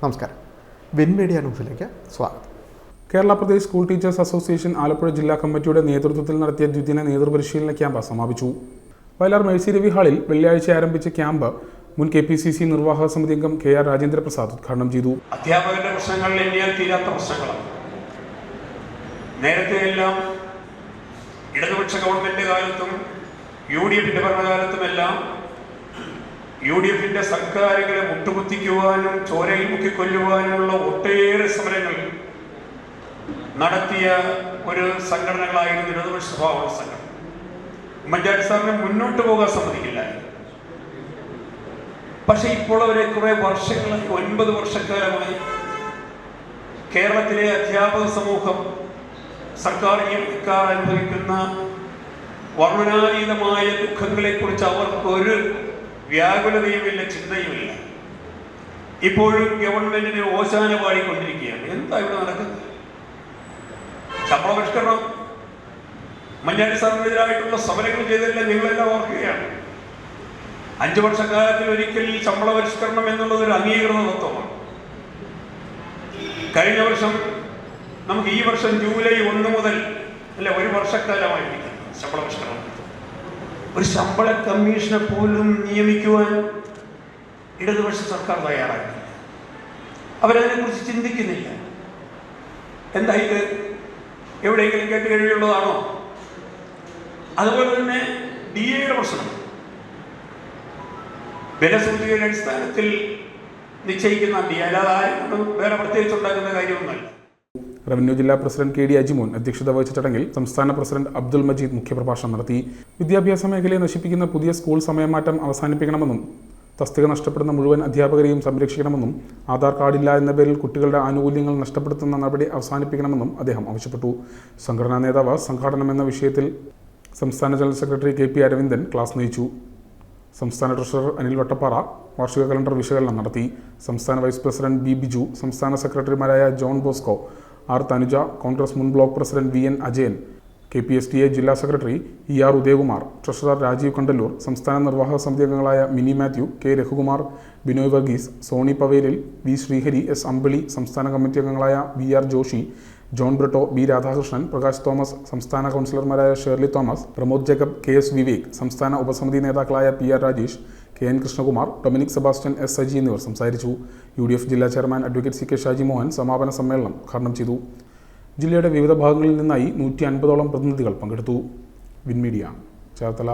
നമസ്കാരം. Win media ന്യൂസിലേക്ക് സ്വാഗതം. Kerala Pradesh school teachers association Alappuzha ജില്ലാ കമ്മിറ്റിയുടെ നേതൃത്വത്തിൽ നടത്തിയ ദ്വിദിന നേതൃപരിശീലന ക്യാമ്പ് സമാപിച്ചു. വയലാർ മേഴ്സിരവി ഹാളിൽ വെള്ളിയാഴ്ച ആരംഭിച്ച ക്യാമ്പ് മുൻ കെ പി സി സി നിർവാഹക സമിതി അംഗം കെ ആർ രാജേന്ദ്ര പ്രസാദ് ഉദ്ഘാടനം ചെയ്തു. അധ്യാപകരുടെ പ്രശ്നങ്ങൾ ഇന്ത്യയിൽ തീരാത്ത പ്രശ്നങ്ങളാണ്. നേരത്തെ എല്ലാം ഇടതുപക്ഷ ഗവൺമെന്റ് കാലത്തും യു ഡി എഫിന്റെ ഭരണകാലത്തുമെല്ലാം യു ഡി എഫിന്റെ സർക്കാരുകളെ മുട്ടുകുത്തിക്കുവാനും ചോരയിൽ മുക്കിക്കൊല്ലുവാനുമുള്ള ഒട്ടേറെ സമരങ്ങൾ നടത്തിയ ഒരു സംഘടനകളായിരുന്നു ഇടതുപക്ഷ സ്വഭാവമുള്ള സംഘടന. ഉമ്മൻചാണ്ടി സാറിനെ മുന്നോട്ട് പോകാൻ സമ്മതിക്കില്ല. പക്ഷെ ഇപ്പോൾ അവരെ കുറെ വർഷങ്ങളായി ഒൻപത് വർഷക്കാലമായി കേരളത്തിലെ അധ്യാപക സമൂഹം സർക്കാർ ജീവനക്കാർ അനുഭവിക്കുന്ന വർണനാതീതമായ ദുഃഖങ്ങളെക്കുറിച്ച് അവർക്ക് ഒരു വ്യാകുലതയുമില്ല ചിന്തയുമില്ല ഇപ്പോഴും ഗവൺമെന്റിന് ഓശാന പാടിക്കൊണ്ടിരിക്കുകയാണ്. എന്താ ഇവിടെ നടക്കുന്നത്? ശമ്പള പരിഷ്കരണം. മഞ്ഞാടി സാറിനെതിരായിട്ടുള്ള സമരങ്ങൾ ചെയ്തതെല്ലാം നിങ്ങളെല്ലാം ഓർക്കുകയാണ്. അഞ്ചു വർഷക്കാലത്തിൽ ഒരിക്കൽ ശമ്പള പരിഷ്കരണം എന്നുള്ളത് ഒരു അംഗീകൃത തത്വമാണ്. കഴിഞ്ഞ വർഷം നമുക്ക് ഈ വർഷം ജൂലൈ ഒന്ന് മുതൽ അല്ല ഒരു വർഷക്കാലമായിരിക്കും ശമ്പള പരിഷ്കരണം. ഒരു ശമ്പള കമ്മീഷനെ പോലും നിയമിക്കുവാൻ ഇടതുപക്ഷ സർക്കാർ തയ്യാറാക്കില്ല അവരതിനെക്കുറിച്ച് ചിന്തിക്കുന്നില്ല. എന്താ ഇത് എവിടെയെങ്കിലും കേട്ട് കഴിയുള്ളതാണോ? അതുപോലെ തന്നെ ഡി എയുടെ പ്രശ്നം. വിലസൂചികയുടെ അടിസ്ഥാനത്തിൽ നിശ്ചയിക്കുന്ന ഡി അല്ലാതെ ആരും വേറെ പ്രത്യേകിച്ച് ഉണ്ടാക്കുന്ന കാര്യമൊന്നുമല്ല. റവന്യൂ ജില്ലാ പ്രസിഡന്റ് കെ ഡി അജിമോൻ അധ്യക്ഷത വഹിച്ച ചടങ്ങിൽ സംസ്ഥാന പ്രസിഡന്റ് അബ്ദുൽ മജീദ് മുഖ്യപ്രഭാഷണം നടത്തി. വിദ്യാഭ്യാസ മേഖലയെ നശിപ്പിക്കുന്ന പുതിയ സ്കൂൾ സമയമാറ്റം അവസാനിപ്പിക്കണമെന്നും തസ്തിക നഷ്ടപ്പെടുന്ന മുഴുവൻ അധ്യാപകരെയും സംരക്ഷിക്കണമെന്നും ആധാർ കാർഡില്ല എന്ന പേരിൽ കുട്ടികളുടെ ആനുകൂല്യങ്ങൾ നഷ്ടപ്പെടുത്തുന്ന നടപടി അവസാനിപ്പിക്കണമെന്നും അദ്ദേഹം ആവശ്യപ്പെട്ടു. സംഘടനാ നേതാവ് സംഘാടനം എന്ന വിഷയത്തിൽ സംസ്ഥാന general secretary K P Aravindan class നയിച്ചു. സംസ്ഥാന ട്രഷറർ അനിൽ വട്ടപ്പാറ വാർഷിക കലണ്ടർ വിശകലനം നടത്തി. സംസ്ഥാന വൈസ് പ്രസിഡന്റ് ബി ബിജു സംസ്ഥാന സെക്രട്ടറിമാരായ John Bosco R Thanuja Congress മുൻ block president V N Ajayan K P S T A ജില്ലാ secretary E R Udayakumar treasurer Rajeev Kandallur സംസ്ഥാന നിർവാഹക സമിതി അംഗങ്ങളായ Mini Mathew K Raghukumar Binoy Varghese Soni Pavelil V Sreehari S Ambili സംസ്ഥാന committee അംഗങ്ങളായ V R Joshi John Britto B Radhakrishnan Prakash Thomas സംസ്ഥാന കൗൺസിലർമാരായ Shirley Thomas Pramod Jacob K S Vivek സംസ്ഥാന ഉപസമിതി നേതാക്കളായ P R Rajesh K N Krishnakumar Dominic Sebastian S Saji എന്നിവർ സംസാരിച്ചു. U D F ജില്ലാ chairman advocate C K Shaji Mohan സമാപന സമ്മേളനം ഉദ്ഘാടനം ചെയ്തു. ജില്ലയുടെ വിവിധ ഭാഗങ്ങളിൽ നിന്നായി നൂറ്റി അൻപതോളം പ്രതിനിധികൾ പങ്കെടുത്തു. വിൻമീഡിയ ചേർത്തല.